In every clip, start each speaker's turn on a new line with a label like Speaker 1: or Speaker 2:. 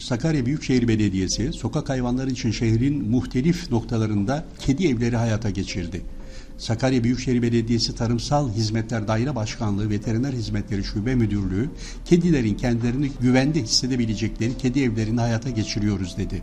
Speaker 1: Sakarya Büyükşehir Belediyesi sokak hayvanları için şehrin muhtelif noktalarında kedi evleri hayata geçirdi. Sakarya Büyükşehir Belediyesi Tarımsal Hizmetler Daire Başkanlığı Veteriner Hizmetleri Şube Müdürlüğü kedilerin kendilerini güvende hissedebilecekleri kedi evlerini hayata geçiriyoruz dedi.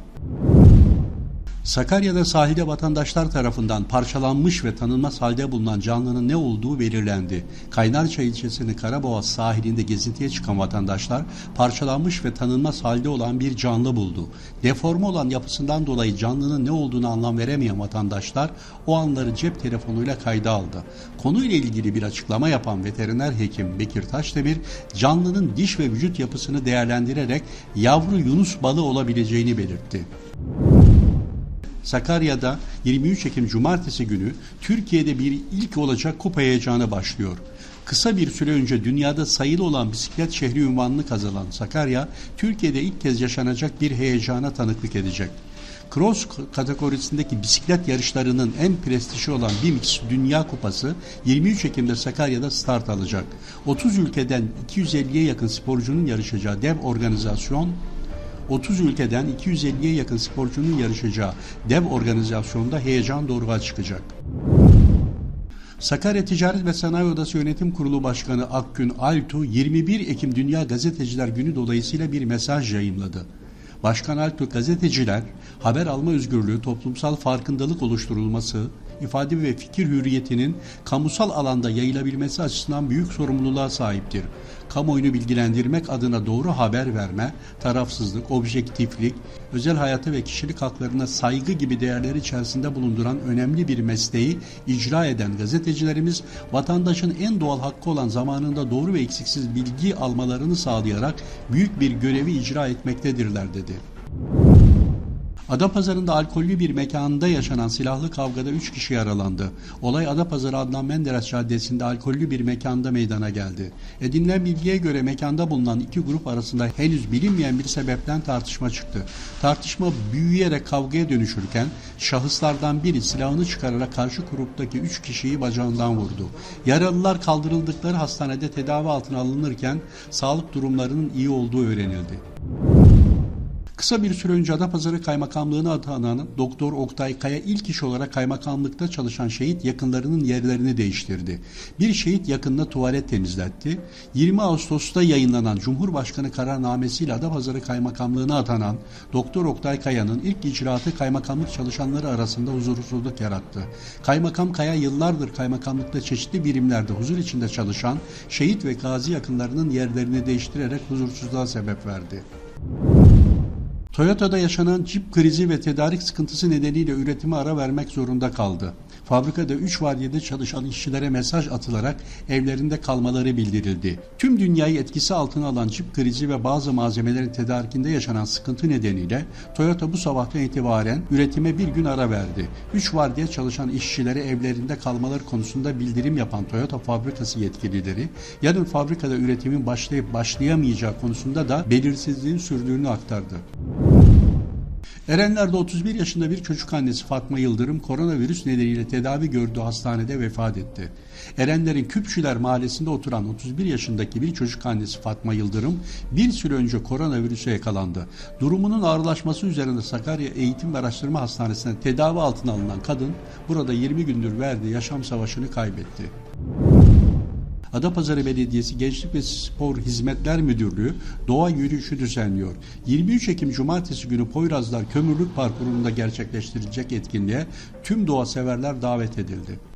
Speaker 1: Sakarya'da sahilde vatandaşlar tarafından parçalanmış ve tanınmaz halde bulunan canlının ne olduğu belirlendi. Kaynarca ilçesinin Karaboğaz sahilinde gezintiye çıkan vatandaşlar parçalanmış ve tanınmaz halde olan bir canlı buldu. Deforme olan yapısından dolayı canlının ne olduğunu anlam veremeyen vatandaşlar o anları cep telefonuyla kayda aldı. Konuyla ilgili bir açıklama yapan veteriner hekim Bekir Taşdemir canlının diş ve vücut yapısını değerlendirerek yavru yunus balığı olabileceğini belirtti. Sakarya'da 23 Ekim Cumartesi günü Türkiye'de bir ilk olacak kupa heyecanı başlıyor. Kısa bir süre önce dünyada sayılı olan bisiklet şehri unvanını kazanan Sakarya, Türkiye'de ilk kez yaşanacak bir heyecana tanıklık edecek. Cross kategorisindeki bisiklet yarışlarının en prestijli olan BMX Dünya Kupası 23 Ekim'de Sakarya'da start alacak. 30 ülkeden 250'ye yakın sporcunun yarışacağı dev organizasyon 30 ülkeden 250'ye yakın sporcunun yarışacağı dev organizasyonda heyecan doğruğa çıkacak. Sakarya Ticaret ve Sanayi Odası Yönetim Kurulu Başkanı Akgün Altu 21 Ekim Dünya Gazeteciler Günü dolayısıyla bir mesaj yayınladı. Başkan Altu gazeteciler haber alma özgürlüğü, toplumsal farkındalık oluşturulması, ifade ve fikir hürriyetinin kamusal alanda yayılabilmesi açısından büyük sorumluluğa sahiptir. Kamuoyunu bilgilendirmek adına doğru haber verme, tarafsızlık, objektiflik, özel hayata ve kişilik haklarına saygı gibi değerler içerisinde bulunduran önemli bir mesleği icra eden gazetecilerimiz vatandaşın en doğal hakkı olan zamanında doğru ve eksiksiz bilgi almalarını sağlayarak büyük bir görevi icra etmektedirler dedi. Adapazarı'nda alkollü bir mekanda yaşanan silahlı kavgada 3 kişi yaralandı. Olay Adapazarı Adnan Menderes Caddesi'nde alkollü bir mekanda meydana geldi. Edinilen bilgiye göre mekanda bulunan iki grup arasında henüz bilinmeyen bir sebepten tartışma çıktı. Tartışma büyüyerek kavgaya dönüşürken şahıslardan biri silahını çıkararak karşı gruptaki 3 kişiyi bacağından vurdu. Yaralılar kaldırıldıkları hastanede tedavi altına alınırken sağlık durumlarının iyi olduğu öğrenildi. Kısa bir süre önce Adapazarı Kaymakamlığı'na atanan Doktor Oktay Kaya ilk iş olarak kaymakamlıkta çalışan şehit yakınlarının yerlerini değiştirdi. Bir şehit yakınına tuvalet temizletti. 20 Ağustos'ta yayınlanan Cumhurbaşkanı kararnamesiyle Adapazarı Kaymakamlığı'na atanan Doktor Oktay Kaya'nın ilk icraatı kaymakamlık çalışanları arasında huzursuzluk yarattı. Kaymakam Kaya yıllardır kaymakamlıkta çeşitli birimlerde huzur içinde çalışan şehit ve gazi yakınlarının yerlerini değiştirerek huzursuzluğa sebep verdi. Toyota'da yaşanan çip krizi ve tedarik sıkıntısı nedeniyle üretime ara vermek zorunda kaldı. Fabrikada 3 vardiyede çalışan işçilere mesaj atılarak evlerinde kalmaları bildirildi. Tüm dünyayı etkisi altına alan çip krizi ve bazı malzemelerin tedarikinde yaşanan sıkıntı nedeniyle Toyota bu sabahtan itibaren üretime bir gün ara verdi. 3 vardiya çalışan işçilere evlerinde kalmaları konusunda bildirim yapan Toyota fabrikası yetkilileri yarın fabrikada üretimin başlayıp başlayamayacağı konusunda da belirsizliğin sürdüğünü aktardı. Erenler'de 31 yaşında bir çocuk annesi Fatma Yıldırım koronavirüs nedeniyle tedavi gördüğü hastanede vefat etti. Erenler'in Küpçüler mahallesinde oturan 31 yaşındaki bir çocuk annesi Fatma Yıldırım bir süre önce koronavirüse yakalandı. Durumunun ağırlaşması üzerine Sakarya Eğitim ve Araştırma Hastanesi'ne tedavi altına alınan kadın burada 20 gündür verdiği yaşam savaşını kaybetti. Adapazarı Belediyesi Gençlik ve Spor Hizmetler Müdürlüğü doğa yürüyüşü düzenliyor. 23 Ekim Cumartesi günü Poyrazlar Kömürlük Parkuru'nda gerçekleştirilecek etkinliğe tüm doğa severler davet edildi.